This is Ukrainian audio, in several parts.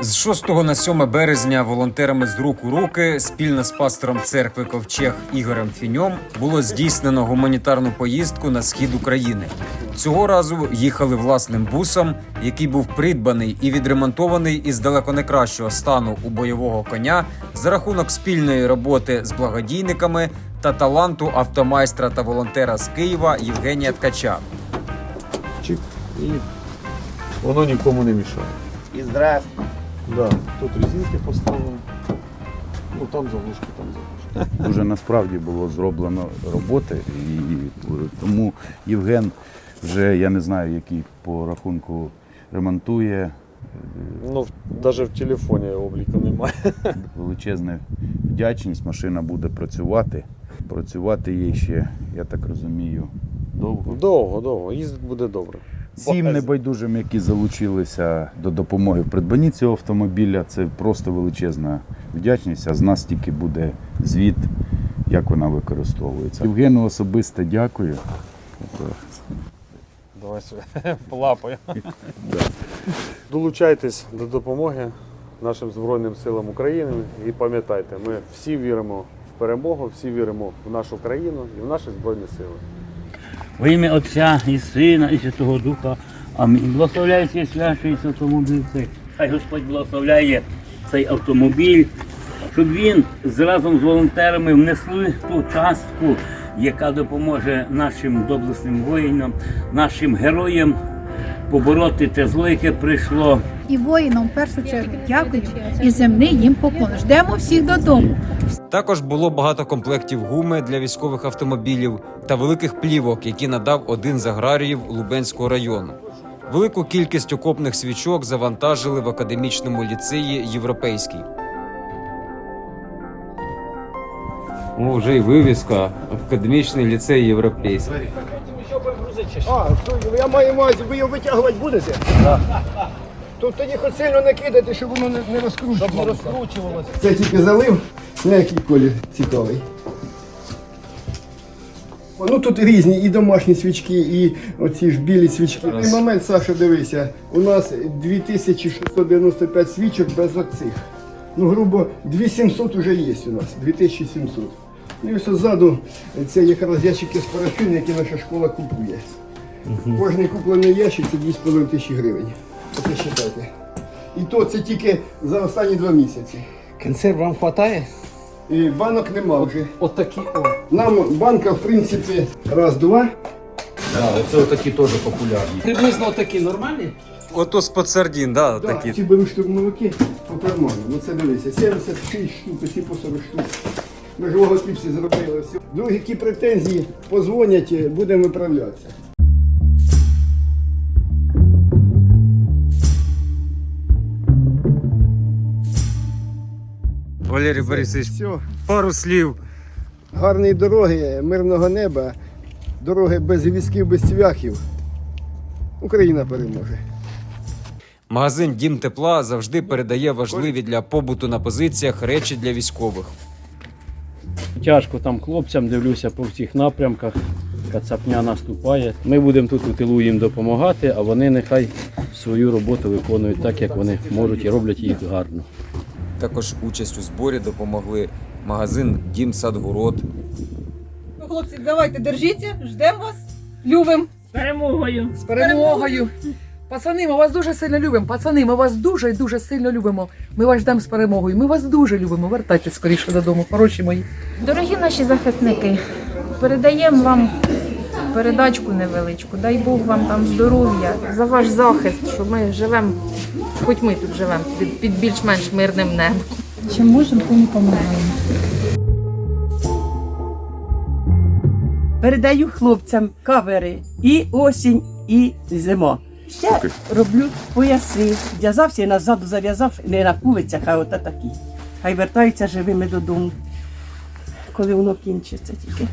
З 6 на 7 березня волонтерами з рук у руки спільно з пастором церкви Ковчег Ігорем Фіньом було здійснено гуманітарну поїздку на схід України. Цього разу їхали власним бусом, який був придбаний і відремонтований із далеко не кращого стану у бойового коня за рахунок спільної роботи з благодійниками та таланту автомайстра та волонтера з Києва Євгенія Ткача. Чик. І воно нікому не мішає. І здрасте. Да. Тут резинки поставили. Ну там заглушки, там заглушки. Дуже насправді було зроблено роботи, і тому Євген вже я не знаю, який по рахунку ремонтує. Ну, навіть в телефоні обліку немає. Величезна вдячність. Машина буде працювати. Працювати їй ще, я так розумію, довго. Довго, довго. Їздити буде добре. Всім небайдужим, які залучилися до допомоги в придбанні цього автомобіля, це просто величезна вдячність. А з нас тільки буде звіт, як вона використовується. Євгену особисто дякую. Давай себе полапаю. Долучайтесь до допомоги нашим Збройним силам України і пам'ятайте, ми всі віримо в перемогу, всі віримо в нашу країну і в наші Збройні Сили. Во ім'я Отця і Сина, і Святого Духа. Амінь. Благословляє цей святий автомобіль. цей. Хай Господь благословляє цей автомобіль, щоб він разом з волонтерами внесли ту частку, яка допоможе нашим доблесним воїнам, нашим героям побороти те зло, яке прийшло. І воїнам в першу чергу дякую і земний їм поклон. Ждемо всіх додому. Також було багато комплектів гуми для військових автомобілів та великих плівок, які надав один з аграріїв Лубенського району. Велику кількість окопних свічок завантажили в академічному ліцеї Європейський. О, вже й вивіска. Академічний ліцей Європейський. А, то я маю увазі, ви його витягувати будете? Так. То тоді хоч сильно не кидайте, щоб воно не, не розкручувалося. не розкручувалося. Це тільки залив, на який колір цікавий. Ну тут різні і домашні свічки, і оці ж білі свічки. В той момент, Саша, дивися, у нас 2695 свічок без оцих. Ну, грубо, 2700 вже є у нас, 2700. Ну і ось ззаду це якраз ящики з парафіну, які наша школа купує. Кожний куплений ящик це 2,5 тисячі гривень. Оце вважайте. І то це тільки за останні два місяці. Консерв вам хватає? І банок нема вже. Отакі, о. Нам банка, в принципі, раз, два. Це такі теж популярні. Приблизно отакі нормальні? Ото з сардін, да, Да, ці беруть штурмовики по карману. Ну це дивися, 76 штук, ці по 40 штук. Ми ж логотипси зробили. Все. Другі які претензії, позвонять, будемо виправлятися. Валерій Борисович, Все. пару слів. Гарної дороги, мирного неба, дороги без візків, без цвяхів. Україна переможе. Магазин Дім тепла завжди передає важливі для побуту на позиціях речі для військових. Тяжко там хлопцям, дивлюся по всіх напрямках. Кацапня наступає. Ми будемо тут у тилу їм допомагати, а вони нехай свою роботу виконують так, як вони можуть і роблять їх гарно. Також участь у зборі допомогли магазин Дім Садгород, Ну, хлопці, давайте держіться, ждемо вас. Любим. Перемогою! З перемогою. Пацани, ми вас дуже сильно любимо. Пацани, ми вас дуже і дуже сильно любимо. Ми вас ждемо з перемогою. Ми вас дуже любимо. Вертайтесь скоріше додому, хороші мої. Дорогі наші захисники, передаємо вам передачку невеличку. Дай Бог вам там здоров'я за ваш захист, що ми живемо, хоч ми тут живемо під, під більш-менш мирним небом. Чим можемо, тим і допомагаємо. Передаю хлопцям кавери і осінь, і зима. Ще роблю пояси. В'язався і назаду зав'язав, не на кулицях, а от такі. Хай вертаються живими додому, коли воно кінчиться тільки.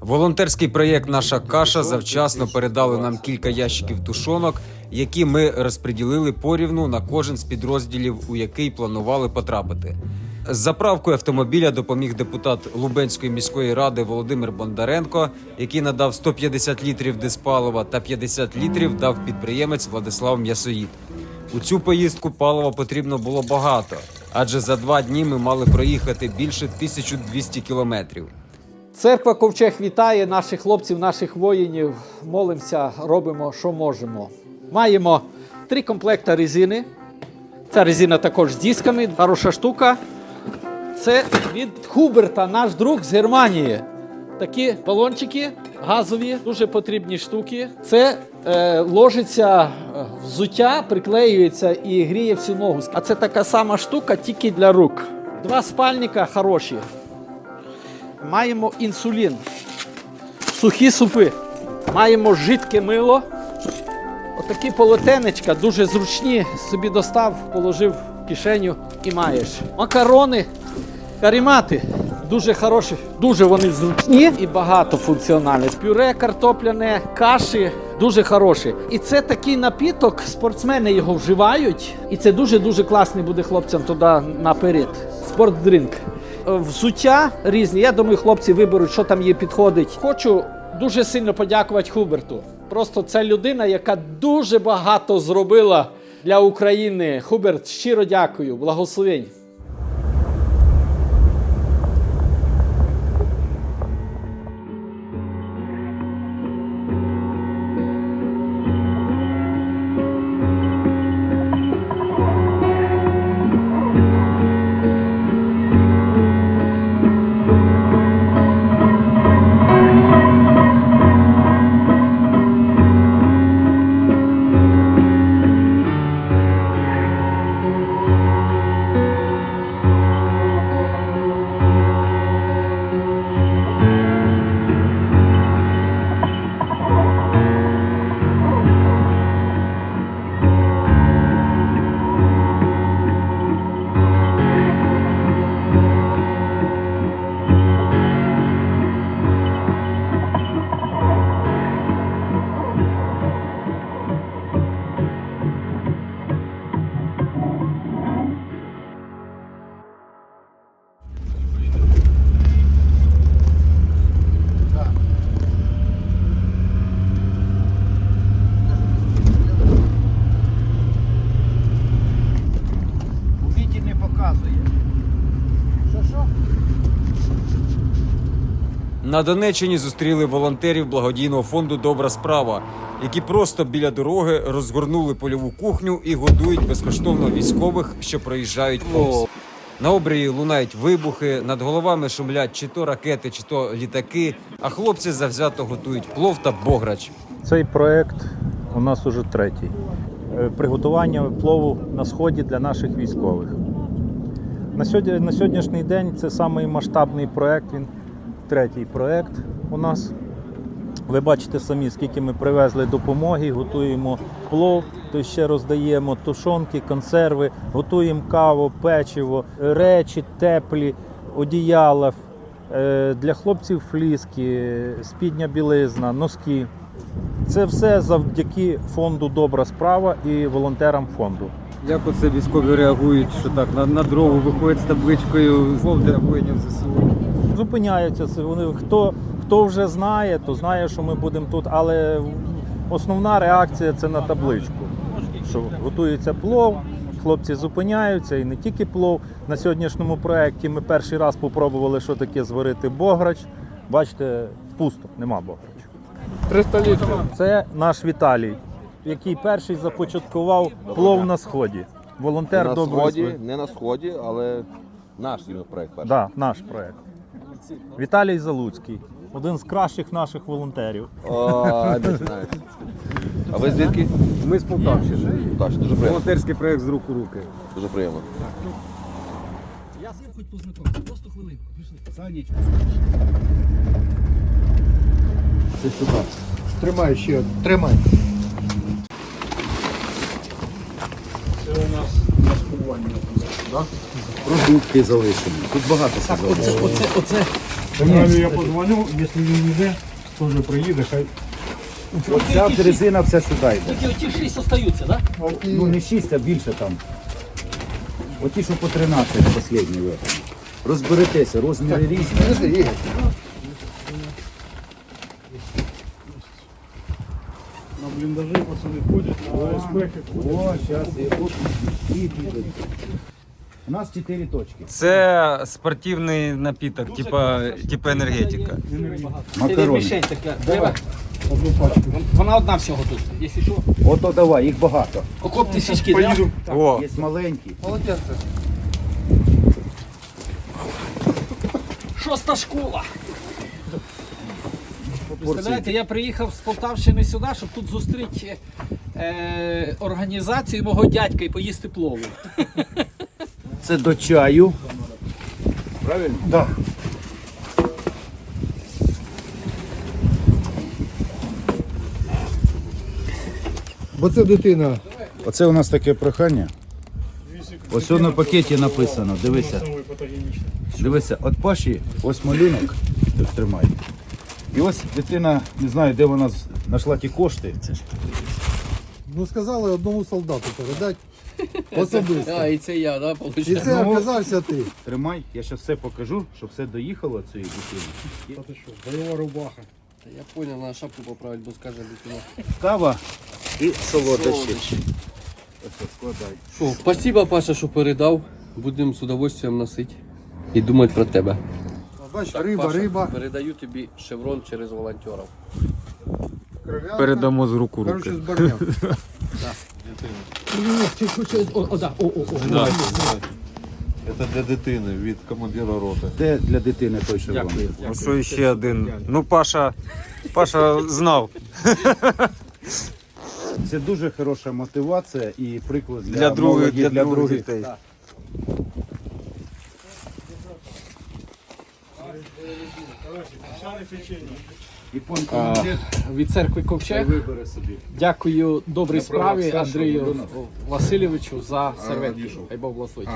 Волонтерський проєкт Наша каша завчасно передали нам кілька ящиків тушонок, які ми розподілили порівну на кожен з підрозділів, у який планували потрапити. З заправкою автомобіля допоміг депутат Лубенської міської ради Володимир Бондаренко, який надав 150 літрів диспалива та 50 літрів дав підприємець Владислав М'ясоїд. У цю поїздку палива потрібно було багато, адже за два дні ми мали проїхати більше 1200 кілометрів. Церква Ковчег вітає наших хлопців, наших воїнів. Молимося, робимо, що можемо. Маємо три комплекти резини. Ця резина також з дисками, хороша штука. Це від Хуберта, наш друг з Германії. Такі балончики газові, дуже потрібні штуки. Це е, ложиться е, взуття, приклеюється і гріє всю ногу. А це така сама штука, тільки для рук. Два спальника хороші. Маємо інсулін, сухі супи, маємо жидке мило. Отакі полотенечка дуже зручні. Собі достав, положив в кишеню і маєш. Макарони, карімати. Дуже хороші, дуже вони зручні і багатофункціональні. Пюре картопляне, каші дуже хороші. І це такий напіток, спортсмени його вживають. І це дуже-дуже класний буде хлопцям туди наперед. Спортдринк. Взуття різні. Я думаю, хлопці виберуть, що там їй підходить. Хочу дуже сильно подякувати Хуберту. Просто це людина, яка дуже багато зробила для України. Хуберт, щиро дякую, благословень. На Донеччині зустріли волонтерів благодійного фонду Добра справа, які просто біля дороги розгорнули польову кухню і годують безкоштовно військових, що проїжджають повз. На обрії лунають вибухи, над головами шумлять чи то ракети, чи то літаки. А хлопці завзято готують плов та бограч. Цей проект у нас уже третій. Е, Приготування плову на сході для наших військових. На сьогоднішній день це самий масштабний проект. Він третій проект у нас. Ви бачите самі, скільки ми привезли допомоги, готуємо плов, то ще роздаємо тушонки, консерви, готуємо каву, печиво, речі теплі, одіяла, е, для хлопців фліски, спідня білизна, носки. Це все завдяки фонду Добра справа і волонтерам фонду. Як оце військові реагують, що так на, на дорогу виходять з табличкою «Фонд для воїнів ЗСУ»? Зупиняються. Вони хто, хто вже знає, то знає, що ми будемо тут. Але основна реакція це на табличку. Що готується плов, хлопці зупиняються і не тільки плов. На сьогоднішньому проєкті ми перший раз спробували, що таке зварити бограч. Бачите, пусто, нема бограчу. 300 літрів. Це наш Віталій, який перший започаткував плов на сході. Волонтер на сході, не на сході, але наш проект перший. Да, наш проект. Віталій Залуцький, один з кращих наших волонтерів. О, не знаю. А ви звідки? Ми з Полтавщини. Так, дуже приємно. Волонтерський проект з рук у руки. Дуже приємно. Тримай ще, тримай. Продукти залишені. Тут багато сказали. Оце, оце. Я позвоню, якщо він йде, теж приїде, хай. Ця резина все сюди йде. Оті, оті шість остаються, так? Ну не 6, а більше там. Оті, що по 13, останні. Розберетеся, розміри різні. Бліндажі, пацани ходять, безпеки О, зараз і тут і підуть. У нас чотири точки. Це спортивний напіток, типа, типа енергетика. Макарони. Одну пачку. Вона одна всього тут. Якщо що, Ото давай, їх багато. окопні січки, да? Поїду. О, Є маленькі. Полотенце. Шоста школа. Представляєте, я приїхав з Полтавщини сюди, щоб тут зустріти е, організацію мого дядька і поїсти плову. Це до чаю. Правильно? Да. Бо це дитина. Оце у нас таке прохання. Ось на пакеті написано, дивися. Дивися, от Паші ось малюнок. Тримай. І ось дитина, не знаю, де вона знайшла ті кошти. Ну сказали одному солдату передати. Особисто. А, і це я, да, І це Ну, оказався ти. Тримай, я зараз все покажу, щоб все доїхало цієї дитини. Та ти що, бойова рубаха. Я понял, на шапку поправить, бо скаже дитина. Кава і солодощі. Ось складай. Спасибо, Паша, що передав. Будемо з удовольствием носити і думати про тебе. Бач, риба, Паша, риба. Передаю тобі шеврон через волонтерів. Кров'янка. передамо з руку руки. Короче, з барнем. О, о, да, о, о, о. Це для дитини від командира роти. Де для дитини той шеврон? Ось що ще один. Ну, Паша, Паша знав. Це дуже хороша мотивація і приклад для, Для других, молоді, для других дітей. Так. А, від церкви Ковчег. Дякую добрій справі Андрію Васильовичу за серветки. Хай Бог благословить.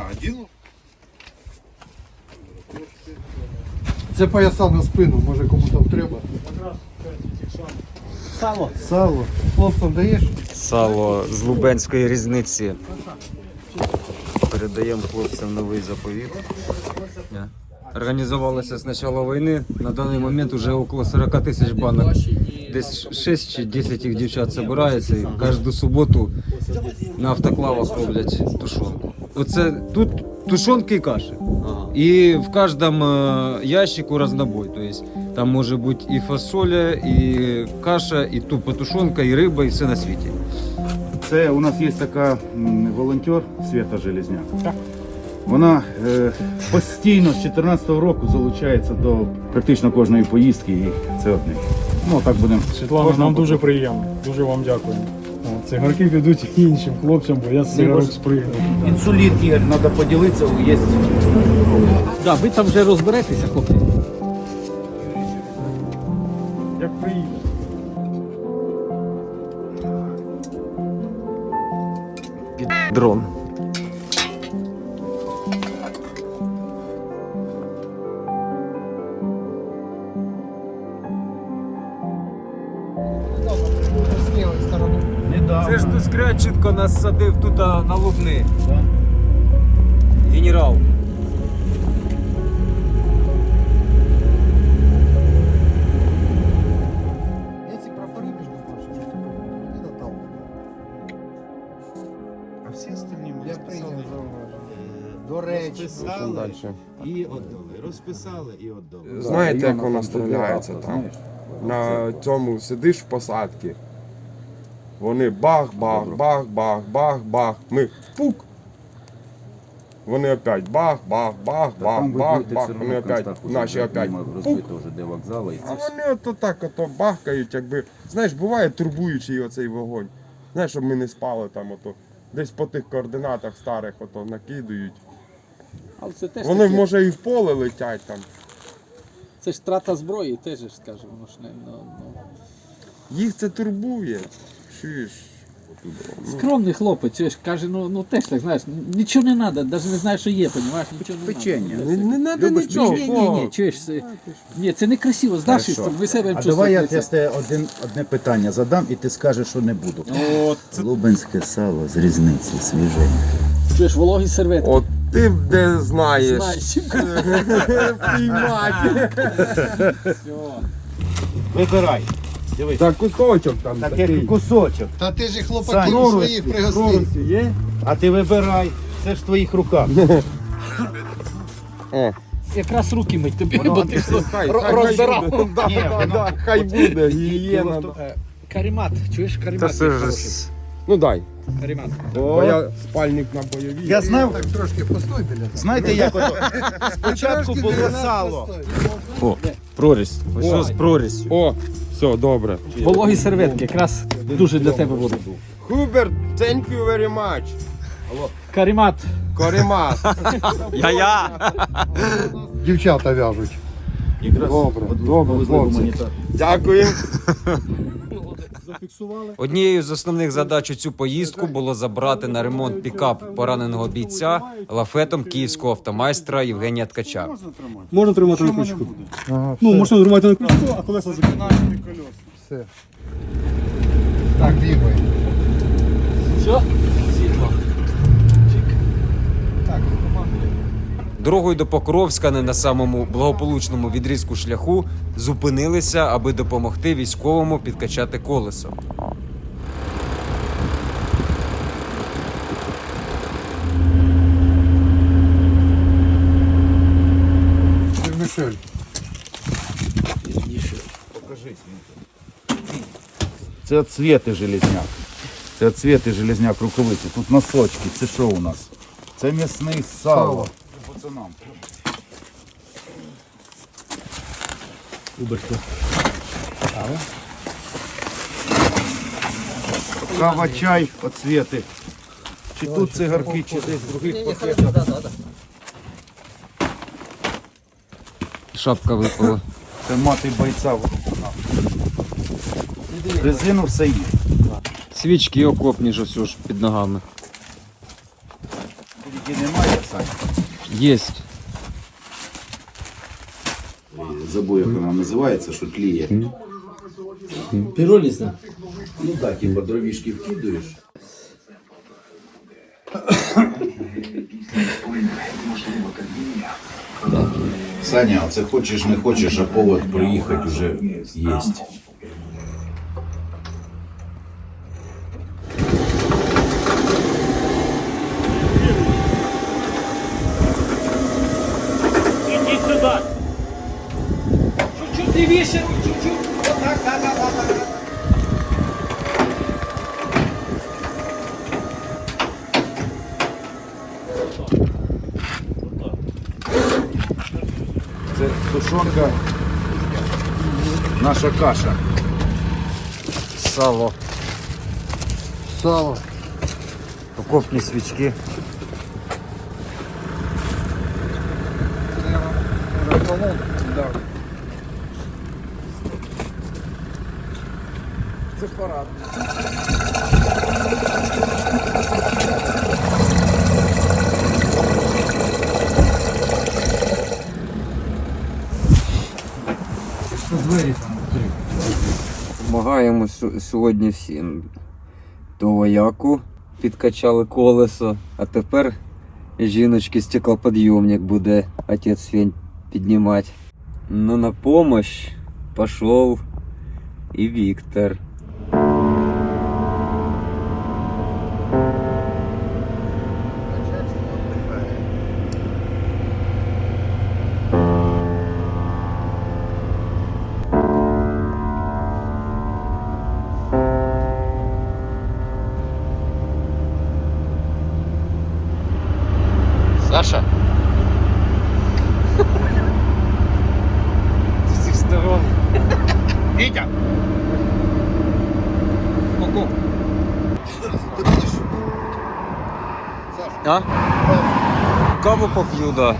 Це пояса на спину, може кому там треба. Сало. Сало. Хлопцям даєш? Сало з Лубенської різниці. Передаємо хлопцям новий заповіт. Ня. Організувалося з початку війни. На даний момент вже около 40 тисяч банок. Десь 6 чи 10 їх дівчат збирається і кожну суботу на автоклавах роблять тушонку. Оце тут тушонки і каші. І в кожному е, ящику разнобой. Тобто там може бути і фасоля, і каша, і тупо тушонка, і риба, і все на світі. Це у нас є така м, волонтер Свята Железняк. Вона е, постійно з 2014 року залучається до практично кожної поїздки, і це одне. Ну так будемо. Світлана, Кожного нам дуже приємно. Дуже вам дякую. Цигарки підуть іншим хлопцям, бо я з цигарок спригнув. Інсулін є, треба поділитися, є. Да, ви там вже розберетеся, хлопці. Як приїде. Дрон. Ж нас садив тут на Лубни. Генерал. Я ці прапори, між прочим, не наталкую. А всі остальні ми Я. До речі. розписали і віддали. Розписали і віддали. Знаєте, як вона стріляється там? На цьому сидиш в посадці. Вони бах, бах, бах, бах, бах, бах. Ми пук. Вони опять бах, бах, бах, бах, бах, бах. Вони опять, наші опять пук. вже де вокзали. А вони ото так ото бахкають, якби. Знаєш, буває турбуючий оцей вогонь. Знаєш, щоб ми не спали там ото. Десь по тих координатах старих ото накидують. Але це теж Вони таке- може і в поле летять там. це ж трата зброї, теж ж ж не ну, ну. Їх це турбує. Чуєш? скромний хлопець, чуєш, каже, ну ну теж так знаєш, нічого не треба, навіть не знаю, що є, понімаєш, нічого не Печення. Не, не треба нічого. Ні, ні, ні, чуєш, це, ні, це не красиво, з нашої Хорошо. ви себе А давай я тебе один, одне питання задам, і ти скажеш, що не буду. От, Лубенське сало з різниці свіже. Чуєш, вологі серветки. от ти б де знаєш. Знаєш, Піймати. Все. Вибирай. Дивись. Та кусочок там Так такий. кусочок. Та ти ж Сань, хлопаків Рорусі, своїх пригостив. Є? А ти вибирай. Це ж в твоїх руках. О. Якраз руки мить тобі, бо ти все хай, ро- хай роздирав. буде. Да, Ні, да, воно- да, Хай буде, гігієна. Е, Карімат, чуєш, карімат? Це є ж хороший. з- Ну дай. Карімат. Бо я спальник на бойовій. Я знав, Так трошки постой біля. знаєте, як ото спочатку було сало. О, прорізь. Ось О. з прорізь. О, все, добре. Вологі серветки, якраз дуже для тебе будуть. Хуберт, thank you very much. Карімат. Коріма. Я-я! Дівчата в'яжуть. Якраз Добре, добре, хлопці. гуманітар. Дякую. Однією з основних задач у цю поїздку було забрати на ремонт пікап пораненого бійця лафетом київського автомайстра Євгенія Ткача. Можна тримати на крючку. ну, можна тримати на крючку, а колеса закинути. Все. Так, бігай. Все? Дорогою до Покровська, не на самому благополучному відрізку шляху, зупинилися, аби допомогти військовому підкачати колесо. Мишель. Це цвіти железняк. Це цвіти железняк рукавиці. Тут носочки. Це що у нас? Це м'ясний сало. Сало. Пацанам. Кава, чай, оцвіти. Чи тут цигарки, чи десь в других пакетах. Шапка випала. Це мати бойця. Резину все є. Свічки окопні ж ось ж під ногами. Тільки немає, Сань. Єсть. Забув, як вона називається, що тліє. Піролізна. Ну так, типа дровішки вкидуєш. Саня, а це хочеш не хочеш, а повод приїхати вже є. Ідіть сюди. Чуть-чуть лівіше, чуть-чуть. Отак, так, так, так, так. Це тушонка, наша каша. Сало. Сало. Покопні свічки. Сьогодні всім. До вояку підкачали колесо, а тепер жіночки стеклоподйомник буде отець Фень піднімати. Ну на помощь пішов і Віктор. Ку-ку. А? Каву поп'ю, да.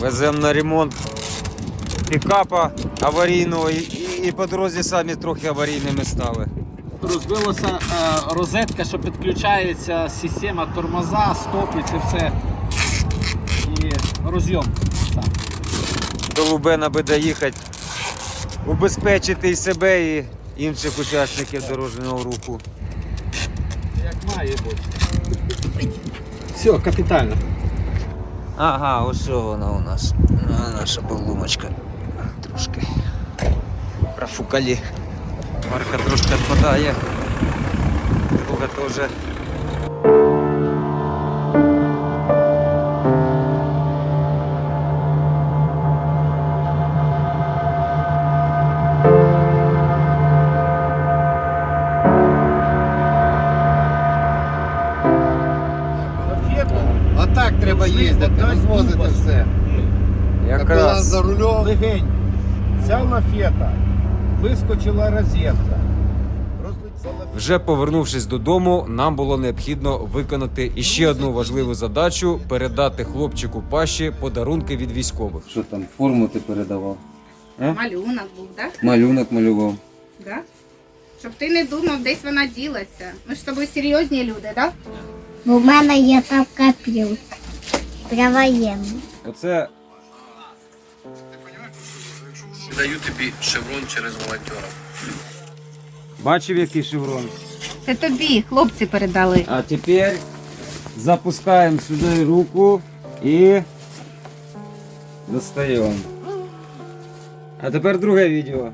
Веземо на ремонт пікапа аварійного і, і, і по дорозі самі трохи аварійними стали. Розбилася е, розетка, що підключається система тормоза, стопи, це все. І розйом. сам. До Лубена би доїхати, убезпечити і себе, і інших учасників дорожнього руху. Як має бути. Все, капітально. Ага, ось що вона у нас. Наша полумочка. Трошки профукалі. Марка трошки відпадає. Друга теж. Їздити, розвозити все. Якраз. за рулем. Легень. Ця мафета. Вискочила розетка. Вже повернувшись додому, нам було необхідно виконати іще одну важливу задачу передати хлопчику Паші подарунки від військових. Що там, форму ти передавав? Малюнок був, так? Малюнок малював. Да? Щоб ти не думав, десь вона ділася. Ми ж з тобою серйозні люди, так? У мене є там копілка. Для воєнних. Оце Даю тобі шеврон через волонтера. бачив який шеврон. Це тобі, хлопці передали. А тепер запускаємо сюди руку і достаємо. А тепер друге відео.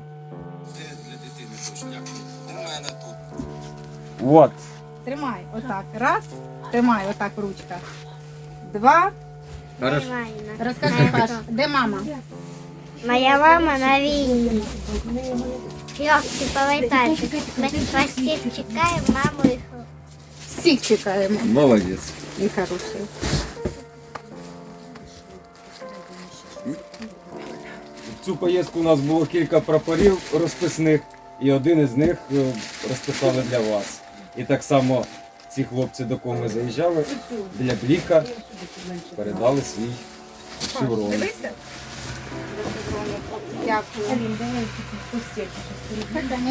Вот. Тримай, отак. Раз, тримай, отак ручка. Два. Хорошо. Розкажи, Паш, де мама? Моя мама на війні. Хлопці, повертайте. Ми вас всіх чекаємо, маму і хлопців. Всіх чекаємо. Молодець. І хороший. В цю поїздку у нас було кілька прапорів розписних, і один із них е, розписали для вас. І так само ці хлопці, до кого ми заїжджали, для Бліка передали свій шеврон.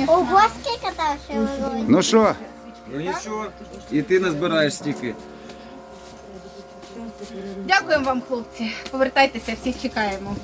Ого, скільки там ще? Ну що? Ну нічого, і ти назбираєш стільки. Дякуємо вам, хлопці. Повертайтеся, всіх чекаємо.